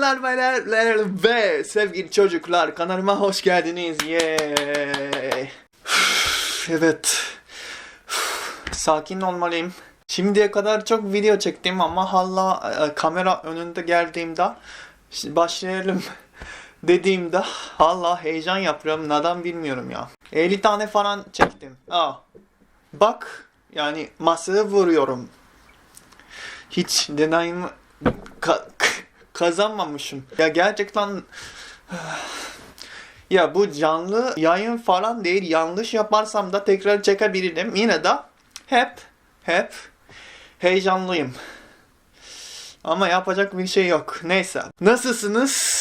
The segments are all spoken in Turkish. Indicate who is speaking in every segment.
Speaker 1: Bayanlar baylar ve sevgili çocuklar kanalıma hoş geldiniz. Yay. evet. Sakin olmalıyım. Şimdiye kadar çok video çektim ama hala e, kamera önünde geldiğimde başlayalım dediğimde hala heyecan yapıyorum. Neden bilmiyorum ya. 50 tane falan çektim. Aa. Bak yani masaya vuruyorum. Hiç deneyim kazanmamışım. Ya gerçekten ya bu canlı yayın falan değil. Yanlış yaparsam da tekrar çekebilirim. Yine de hep hep heyecanlıyım. Ama yapacak bir şey yok. Neyse. Nasılsınız?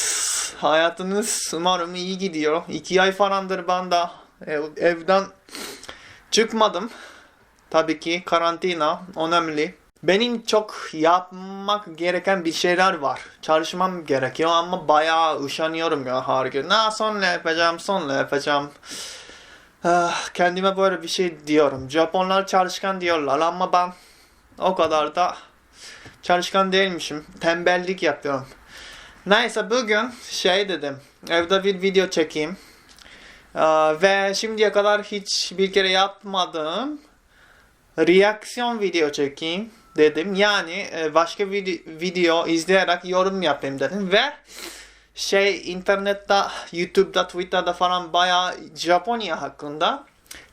Speaker 1: Hayatınız umarım iyi gidiyor. İki ay falandır ben de ev- evden çıkmadım. Tabii ki karantina önemli. Benim çok yapmak gereken bir şeyler var. Çalışmam gerekiyor ama bayağı üşeniyorum ya her gün. Ha, sonra yapacağım, sonra yapacağım. Ah, kendime böyle bir şey diyorum. Japonlar çalışkan diyorlar ama ben o kadar da çalışkan değilmişim. Tembellik yapıyorum. Neyse bugün şey dedim. Evde bir video çekeyim. Aa, ve şimdiye kadar hiç bir kere yapmadığım reaksiyon video çekeyim dedim. Yani e, başka vide- video izleyerek yorum yapayım dedim ve şey internette, YouTube'da, Twitter'da falan bayağı Japonya hakkında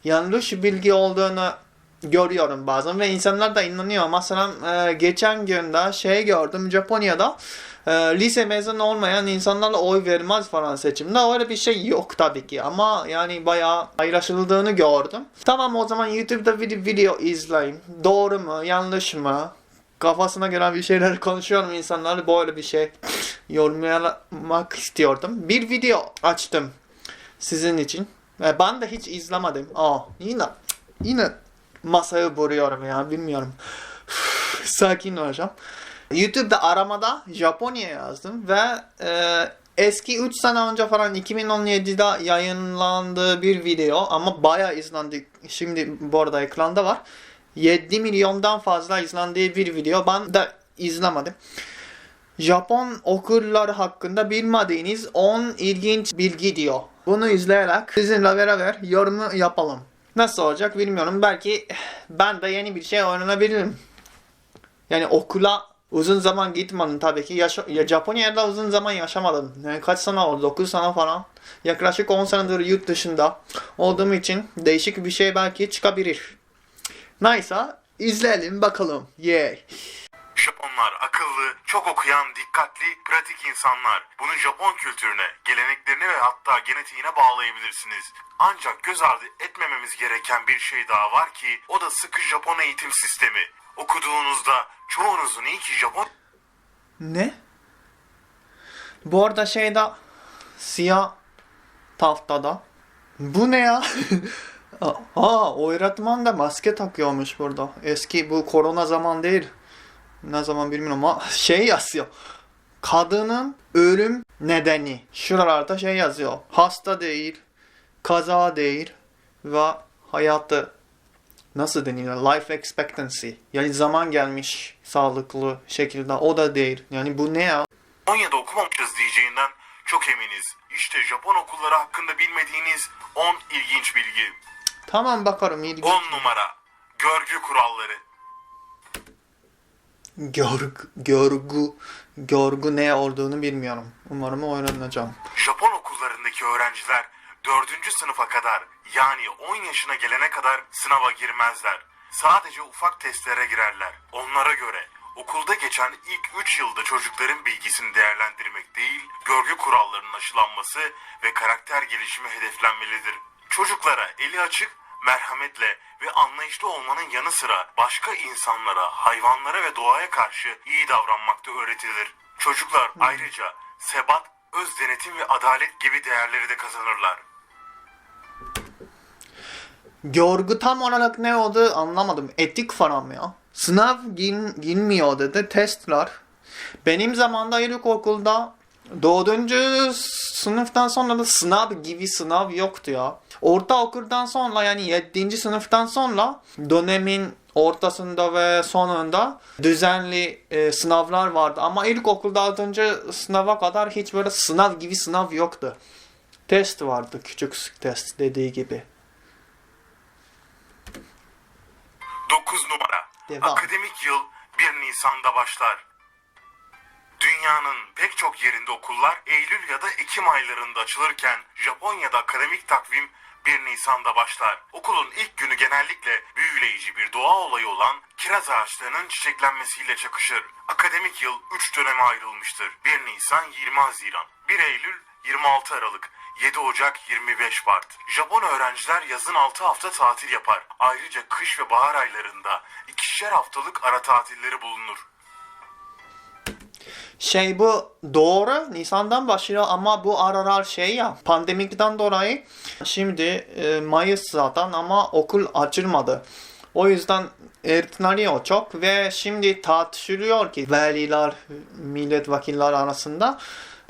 Speaker 1: yanlış bilgi olduğunu görüyorum bazen ve insanlar da inanıyor. Mesela e, geçen günde şey gördüm Japonya'da e, lise mezun olmayan insanlarla oy vermez falan seçimde. Öyle bir şey yok tabii ki ama yani bayağı paylaşıldığını gördüm. Tamam o zaman YouTube'da video, video izleyeyim. Doğru mu, yanlış mı? Kafasına göre bir şeyler konuşuyorum insanlarla böyle bir şey yorumlamak istiyordum. Bir video açtım sizin için. E, ben de hiç izlemedim. Aa, yine yine masaya vuruyorum ya bilmiyorum. Sakin olacağım. YouTube'da aramada Japonya yazdım ve e, eski 3 sene önce falan 2017'de yayınlandığı bir video ama bayağı izlendi. Şimdi bu arada ekranda var. 7 milyondan fazla izlendiği bir video. Ben de izlemedim. Japon okullar hakkında bilmediğiniz 10 ilginç bilgi diyor. Bunu izleyerek sizinle beraber yorumu yapalım. Nasıl olacak bilmiyorum. Belki ben de yeni bir şey öğrenebilirim. Yani okula uzun zaman gitmedim tabii ki. Yaşa- ya Japonya'da uzun zaman yaşamadım. Yani kaç sene oldu? 9 sene falan. Yaklaşık 10 senedir yurt dışında olduğum için değişik bir şey belki çıkabilir. Neyse izleyelim bakalım. Yay.
Speaker 2: Japonlar akıllı, çok okuyan, dikkatli, pratik insanlar. Bunu Japon kültürüne, geleneklerine ve hatta genetiğine bağlayabilirsiniz. Ancak göz ardı etmememiz gereken bir şey daha var ki o da sıkı Japon eğitim sistemi. Okuduğunuzda çoğunuzun iyi ki Japon
Speaker 1: Ne? Bu arada şeyde siyah tahtada. Bu ne ya? Aa, öğretmen de maske takıyormuş burada. Eski bu korona zaman değil. Ne zaman bilmiyorum ama şey yazıyor. Kadının ölüm nedeni. Şuralarda şey yazıyor. Hasta değil, kaza değil ve hayatı nasıl deniyor? Life expectancy. Yani zaman gelmiş sağlıklı şekilde. O da değil. Yani bu ne ya?
Speaker 2: Japonya'da okumamışız diyeceğinden çok eminiz. İşte Japon okulları hakkında bilmediğiniz 10 ilginç bilgi.
Speaker 1: Tamam bakarım. ilginç.
Speaker 2: 10 numara. Görgü kuralları.
Speaker 1: Görgü, görgü, görgü ne olduğunu bilmiyorum. Umarım öğreneceğim.
Speaker 2: Japon okullarındaki öğrenciler 4. sınıfa kadar yani 10 yaşına gelene kadar sınava girmezler. Sadece ufak testlere girerler. Onlara göre okulda geçen ilk 3 yılda çocukların bilgisini değerlendirmek değil, görgü kurallarının aşılanması ve karakter gelişimi hedeflenmelidir. Çocuklara eli açık, merhametle ve anlayışlı olmanın yanı sıra başka insanlara, hayvanlara ve doğaya karşı iyi davranmakta öğretilir. Çocuklar ayrıca sebat, öz denetim ve adalet gibi değerleri de kazanırlar.
Speaker 1: Görgü tam olarak ne oldu anlamadım. Etik falan mı ya? Sınav gir, girmiyor dedi. Testler. Benim zamanda ilkokulda dördüncü sınıftan sonra da sınav gibi sınav yoktu ya. Ortaokuldan sonra yani 7. sınıftan sonra dönemin ortasında ve sonunda düzenli e, sınavlar vardı. Ama ilkokulda 6. sınava kadar hiç böyle sınav gibi sınav yoktu. Test vardı. Küçük test dediği gibi.
Speaker 2: 9 numara.
Speaker 1: Devam.
Speaker 2: Akademik yıl 1 Nisan'da başlar. Dünyanın pek çok yerinde okullar Eylül ya da Ekim aylarında açılırken Japonya'da akademik takvim 1 Nisan'da başlar. Okulun ilk günü genellikle büyüleyici bir doğa olayı olan kiraz ağaçlarının çiçeklenmesiyle çakışır. Akademik yıl 3 döneme ayrılmıştır. 1 Nisan 20 Haziran, 1 Eylül 26 Aralık, 7 Ocak 25 Mart. Japon öğrenciler yazın 6 hafta tatil yapar. Ayrıca kış ve bahar aylarında ikişer haftalık ara tatilleri bulunur.
Speaker 1: Şey bu doğru Nisan'dan başlıyor ama bu aralar şey ya pandemikten dolayı şimdi e, Mayıs zaten ama okul açılmadı. O yüzden erteleniyor çok ve şimdi tartışılıyor ki veliler, milletvekiller arasında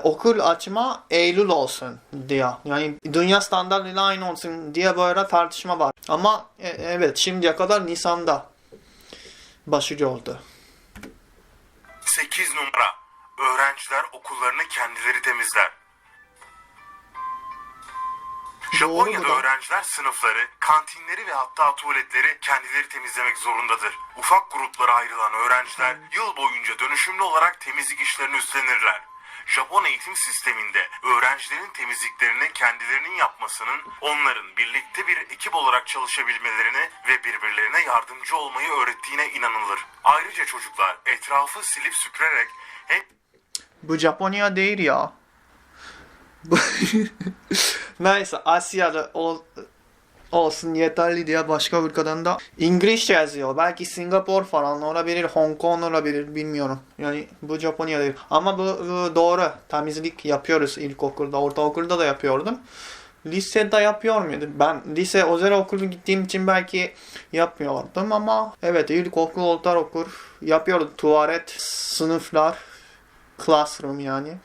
Speaker 1: okul açma Eylül olsun diye. Yani dünya standartıyla aynı olsun diye böyle tartışma var. Ama e, evet şimdiye kadar Nisan'da başlıyordu.
Speaker 2: 8 numara. Öğrenciler okullarını kendileri temizler. Japonya'da öğrenciler sınıfları, kantinleri ve hatta tuvaletleri kendileri temizlemek zorundadır. Ufak gruplara ayrılan öğrenciler yıl boyunca dönüşümlü olarak temizlik işlerini üstlenirler. Japon eğitim sisteminde öğrencilerin temizliklerini kendilerinin yapmasının onların birlikte bir ekip olarak çalışabilmelerini ve birbirlerine yardımcı olmayı öğrettiğine inanılır. Ayrıca çocuklar etrafı silip süpürerek hep
Speaker 1: Bu Japonya değil ya. Neyse Asya'da ol, olsun yeterli diye başka ülkeden de İngilizce yazıyor. Belki Singapur falan olabilir, Hong Kong olabilir bilmiyorum. Yani bu Japonya değil. Ama bu, bu doğru. Temizlik yapıyoruz ilkokulda, ortaokulda da yapıyordum. Lisede yapıyor muydum? Ben lise özel okulu gittiğim için belki yapmıyordum ama evet ilkokul, ortaokul yapıyordum. Tuvalet, sınıflar, classroom yani.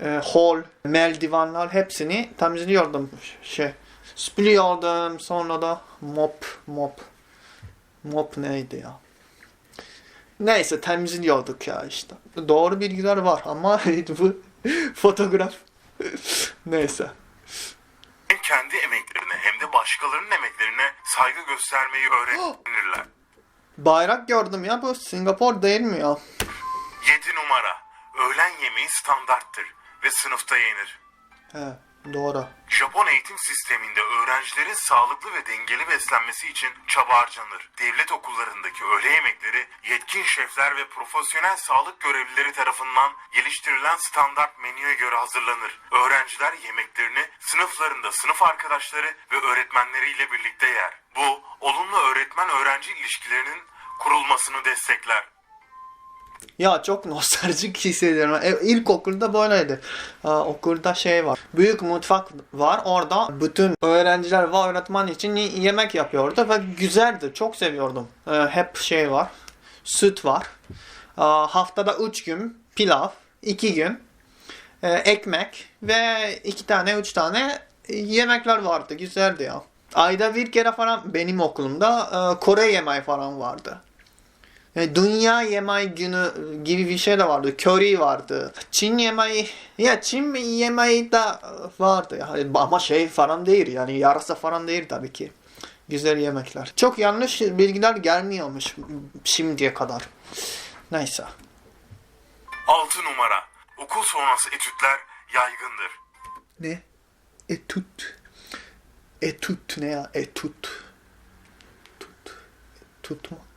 Speaker 1: E, hall, merdivenler hepsini temizliyordum. Şey, süpürüyordum. Sonra da mop, mop. Mop neydi ya? Neyse temizliyorduk ya işte. Doğru bilgiler var ama bu fotoğraf. Neyse.
Speaker 2: hem kendi emeklerine hem de başkalarının emeklerine saygı göstermeyi öğrenirler.
Speaker 1: Bayrak gördüm ya bu Singapur değil mi ya?
Speaker 2: 7 numara. Öğlen yemeği standarttır ve sınıfta yenir.
Speaker 1: He doğru.
Speaker 2: Japon eğitim sisteminde öğrencilerin sağlıklı ve dengeli beslenmesi için çaba harcanır. Devlet okullarındaki öğle yemekleri yetkin şefler ve profesyonel sağlık görevlileri tarafından geliştirilen standart menüye göre hazırlanır. Öğrenciler yemeklerini sınıflarında sınıf arkadaşları ve öğretmenleriyle birlikte yer. Bu, olumlu öğretmen-öğrenci ilişkilerinin kurulmasını destekler.
Speaker 1: Ya çok nostaljik hissediyorum. E, İlkokulda böyleydi. Aa, okulda şey var. Büyük mutfak var. Orada bütün öğrenciler ve öğretmen için yemek yapıyordu ve güzeldi. Çok seviyordum. Ee, hep şey var. Süt var. Aa, haftada 3 gün pilav, 2 gün e, ekmek ve 2 tane 3 tane yemekler vardı. Güzeldi ya. Ayda bir kere falan benim okulumda e, Kore yemeği falan vardı. Yani dünya yemeği günü gibi bir şey de vardı. Curry vardı. Çin yemeği, ya Çin yemeği de vardı. Yani ama şey falan değil yani yarasa falan değil tabii ki. Güzel yemekler. Çok yanlış bilgiler gelmiyormuş şimdiye kadar. Neyse.
Speaker 2: 6 numara. Okul sonrası etütler yaygındır.
Speaker 1: Ne? Etüt. Etüt ne ya? Etüt. Tut. Tutmak.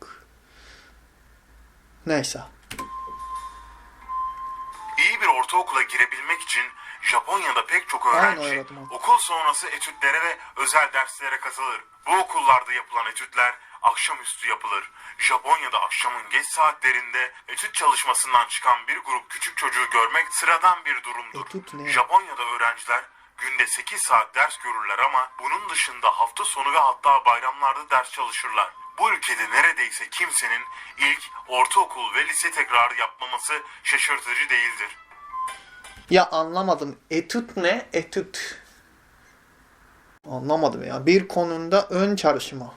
Speaker 1: Neyse.
Speaker 2: İyi bir ortaokula girebilmek için Japonya'da pek çok öğrenci okul sonrası etütlere ve özel derslere katılır. Bu okullarda yapılan etütler akşamüstü yapılır. Japonya'da akşamın geç saatlerinde etüt çalışmasından çıkan bir grup küçük çocuğu görmek sıradan bir durumdur. Japonya'da öğrenciler günde 8 saat ders görürler ama bunun dışında hafta sonu ve hatta bayramlarda ders çalışırlar. Bu ülkede neredeyse kimsenin ilk ortaokul ve lise tekrarı yapmaması şaşırtıcı değildir.
Speaker 1: Ya anlamadım. Etüt ne? Etüt. Anlamadım ya. Bir konuda ön çalışma.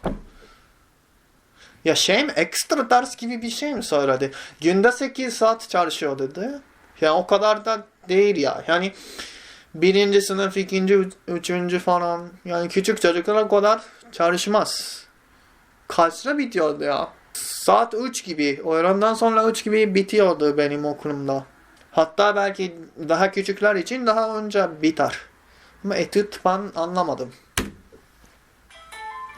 Speaker 1: Ya şey mi? Ekstra ders gibi bir şey mi söyledi? Günde 8 saat çalışıyor dedi. Ya o kadar da değil ya. Yani birinci sınıf, ikinci, üç- üçüncü falan. Yani küçük çocuklar o kadar çalışmaz. Kaçta bitiyordu ya? Saat 3 gibi. Öğlenden sonra 3 gibi bitiyordu benim okulumda. Hatta belki daha küçükler için daha önce biter. Ama etüt ben anlamadım.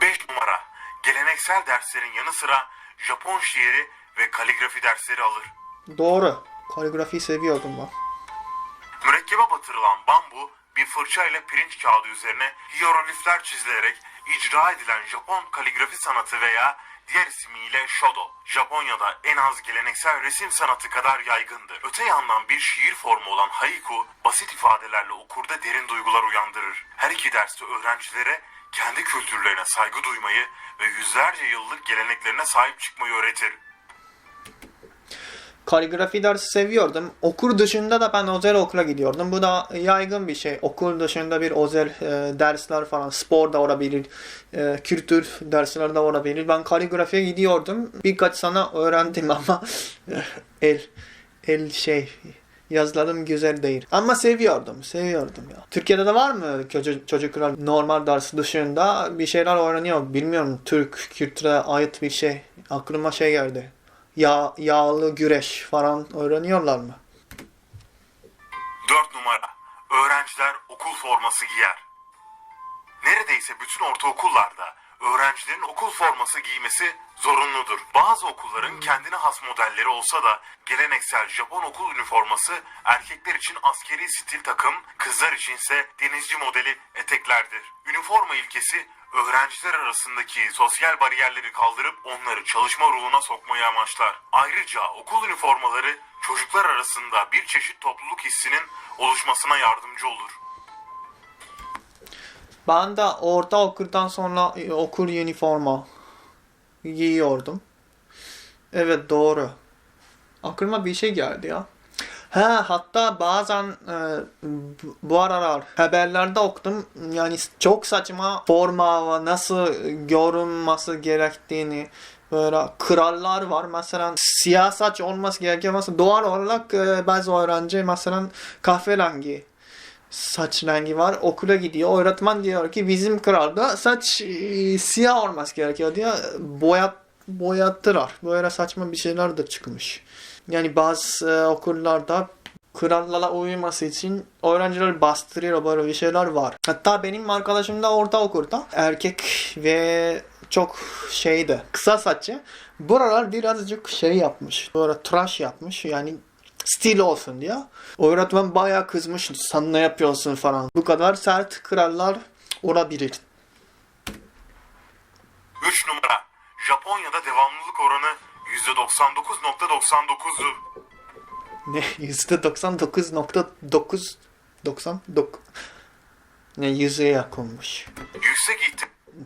Speaker 2: 5 numara. Geleneksel derslerin yanı sıra Japon şiiri ve kaligrafi dersleri alır.
Speaker 1: Doğru. Kaligrafi seviyordum ben.
Speaker 2: Mürekkebe batırılan bambu bir fırça ile pirinç kağıdı üzerine hieroglifler çizilerek icra edilen Japon kaligrafi sanatı veya diğer ismiyle shodo. Japonya'da en az geleneksel resim sanatı kadar yaygındır. Öte yandan bir şiir formu olan haiku basit ifadelerle okurda derin duygular uyandırır. Her iki derste öğrencilere kendi kültürlerine saygı duymayı ve yüzlerce yıllık geleneklerine sahip çıkmayı öğretir.
Speaker 1: Kaligrafi dersi seviyordum. Okul dışında da ben özel okula gidiyordum. Bu da yaygın bir şey. Okul dışında bir özel e, dersler falan. Spor da olabilir. E, kültür dersleri de olabilir. Ben kaligrafiye gidiyordum. Birkaç sana öğrendim ama el el şey yazılarım güzel değil. Ama seviyordum. Seviyordum ya. Türkiye'de de var mı çocuk, çocuklar normal ders dışında bir şeyler öğreniyor. Bilmiyorum Türk kültüre ait bir şey. Aklıma şey geldi. Yağ, yağlı güreş falan öğreniyorlar mı?
Speaker 2: 4 numara. Öğrenciler okul forması giyer. Neredeyse bütün ortaokullarda öğrencilerin okul forması giymesi zorunludur. Bazı okulların kendine has modelleri olsa da geleneksel Japon okul üniforması erkekler için askeri stil takım, kızlar içinse denizci modeli eteklerdir. Üniforma ilkesi öğrenciler arasındaki sosyal bariyerleri kaldırıp onları çalışma ruhuna sokmayı amaçlar. Ayrıca okul üniformaları çocuklar arasında bir çeşit topluluk hissinin oluşmasına yardımcı olur.
Speaker 1: Ben de ortaokuldan sonra e, okul üniforma giyiyordum. Evet doğru. Aklıma bir şey geldi ya. Ha hatta bazen e, bu- aralar haberlerde okudum. Yani çok saçma forma ve nasıl görünmesi gerektiğini böyle krallar var. Mesela siyah saç olması gerekiyor. Mesela doğal olarak e, bazı öğrenci mesela kahverengi saç rengi var. Okula gidiyor. Öğretmen diyor ki bizim kralda saç e, siyah olması gerekiyor diye boyat boyattılar. Böyle saçma bir şeyler de çıkmış. Yani bazı e, okullarda kurallara uyması için öğrenciler bastırıyor böyle bir şeyler var. Hatta benim arkadaşım da ortaokulda erkek ve çok şeydi kısa saçı. Buralar birazcık şey yapmış. Böyle tıraş yapmış yani stil olsun diye. Öğretmen bayağı kızmış. Sen ne yapıyorsun falan. Bu kadar sert krallar olabilir.
Speaker 2: 3 numara. Japonya'da devamlılık oranı %99.99'dur.
Speaker 1: Ne? %99.9 99 ne yüzeye yakınmış.
Speaker 2: Yüksek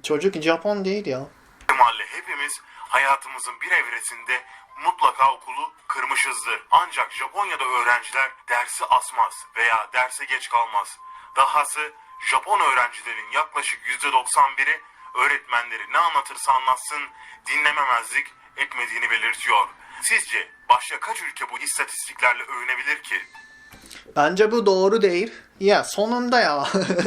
Speaker 1: Çocuk Japon değil ya.
Speaker 2: ihtimalle hepimiz hayatımızın bir evresinde mutlaka okulu kırmışızdır. Ancak Japonya'da öğrenciler dersi asmaz veya derse geç kalmaz. Dahası Japon öğrencilerin yaklaşık %91'i öğretmenleri ne anlatırsa anlatsın dinlememezlik etmediğini belirtiyor. Sizce başka kaç ülke bu istatistiklerle övünebilir ki?
Speaker 1: Bence bu doğru değil. Ya sonunda ya.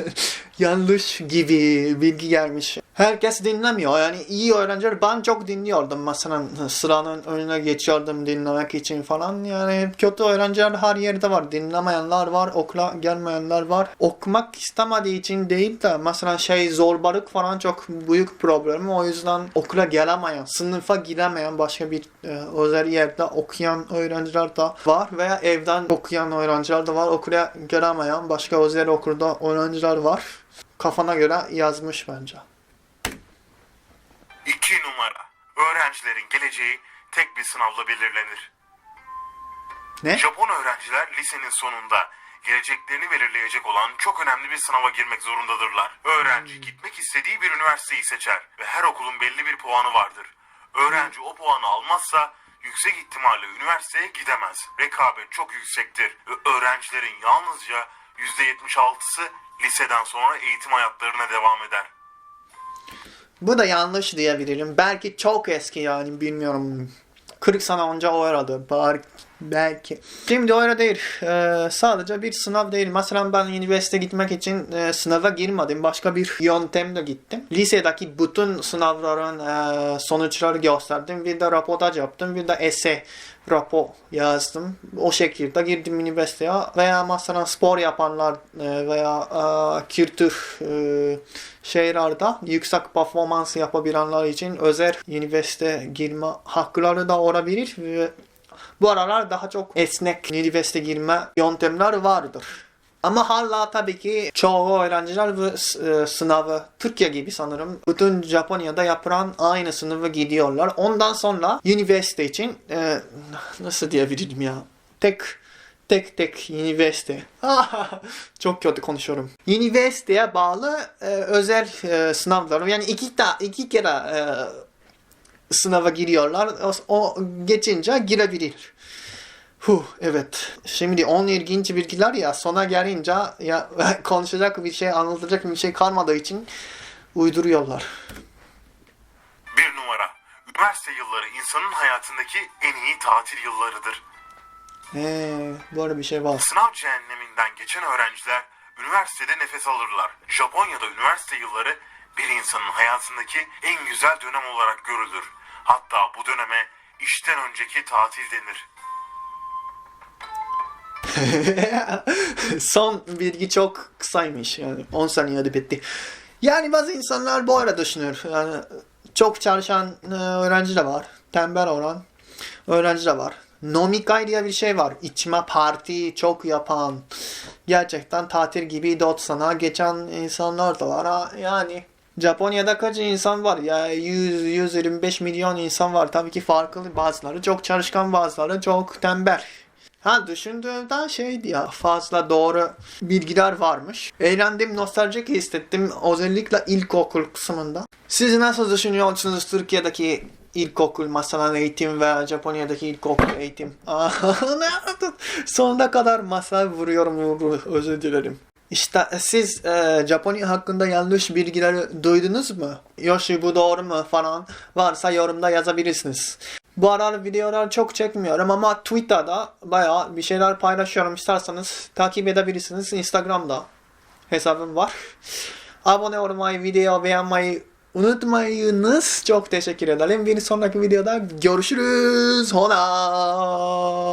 Speaker 1: Yanlış gibi bilgi gelmiş. Herkes dinlemiyor. Yani iyi öğrenciler ben çok dinliyordum. Mesela sıranın önüne geçiyordum dinlemek için falan. Yani kötü öğrenciler her yerde var. Dinlemeyenler var. Okula gelmeyenler var. Okumak istemediği için değil de mesela şey zorbalık falan çok büyük problem. O yüzden okula gelemeyen, sınıfa giremeyen başka bir e, özel yerde okuyan öğrenciler de var veya evden okuyan öğrenciler de var. Okula gelemeyen başka özel okulda öğrenciler var. Kafana göre yazmış bence.
Speaker 2: 2 numara. Öğrencilerin geleceği tek bir sınavla belirlenir.
Speaker 1: Ne?
Speaker 2: Japon öğrenciler lisenin sonunda geleceklerini belirleyecek olan çok önemli bir sınava girmek zorundadırlar. Öğrenci gitmek istediği bir üniversiteyi seçer ve her okulun belli bir puanı vardır. Öğrenci o puanı almazsa yüksek ihtimalle üniversiteye gidemez. Rekabet çok yüksektir ve öğrencilerin yalnızca %76'sı liseden sonra eğitim hayatlarına devam eder.
Speaker 1: Bu da yanlış diyebilirim. Belki çok eski yani bilmiyorum. 40 sene önce o aradı. Belki. Şimdi öyle değil. Ee, sadece bir sınav değil. Mesela ben üniversite gitmek için e, sınava girmedim. Başka bir yöntemle gittim. Lisedeki bütün sınavların e, sonuçları gösterdim. Bir de raportaj yaptım. Bir de essay rapor yazdım. O şekilde girdim üniversiteye. Veya mesela spor yapanlar e, veya e, kültür e, şeylerde yüksek performans yapabilenler için özel üniversite girme hakları da olabilir. Ve bu aralar daha çok esnek üniversite girme yöntemler vardır. Ama hala tabii ki çoğu öğrenciler bu e, sınavı Türkiye gibi sanırım bütün Japonya'da yapılan aynı sınavı gidiyorlar. Ondan sonra üniversite için e, nasıl diyebilirim ya tek tek tek üniversite. Çok kötü konuşuyorum. Üniversiteye bağlı e, özel e, sınavlar yani iki ta iki kere e, sınava giriyorlar. O, o geçince girebilir. Huh, evet. Şimdi on ilginç bilgiler ya sona gelince ya konuşacak bir şey anlatacak bir şey kalmadığı için uyduruyorlar.
Speaker 2: Bir numara. Üniversite yılları insanın hayatındaki en iyi tatil yıllarıdır.
Speaker 1: Eee böyle bir şey var.
Speaker 2: Sınav cehenneminden geçen öğrenciler üniversitede nefes alırlar. Japonya'da üniversite yılları bir insanın hayatındaki en güzel dönem olarak görülür. Hatta bu döneme işten önceki tatil denir.
Speaker 1: Son bilgi çok kısaymış yani 10 saniyede bitti. Yani bazı insanlar bu arada düşünür. Yani çok çalışan e, öğrenci de var. Tembel olan öğrenci de var. Nomikai diye bir şey var. İçme parti çok yapan. Gerçekten tatil gibi dört sana geçen insanlar da var. Yani Japonya'da kaç insan var? Ya 100 125 milyon insan var. Tabii ki farklı bazıları çok çalışkan bazıları çok tembel. Ha düşündüğümden şeydi ya fazla doğru bilgiler varmış. Eğlendim, nostaljik hissettim. Özellikle ilkokul kısmında. Siz nasıl düşünüyorsunuz Türkiye'deki ilkokul mesela eğitim ve Japonya'daki ilkokul eğitim? Sonuna kadar masaya vuruyorum, özür dilerim. İşte siz e, Japonya hakkında yanlış bilgileri duydunuz mu? Yoshi bu doğru mu falan varsa yorumda yazabilirsiniz. Bu aralar videolar çok çekmiyorum ama Twitter'da bayağı bir şeyler paylaşıyorum. İsterseniz takip edebilirsiniz. Instagram'da hesabım var. Abone olmayı, video beğenmeyi unutmayınız. Çok teşekkür ederim. Bir sonraki videoda görüşürüz. Hona.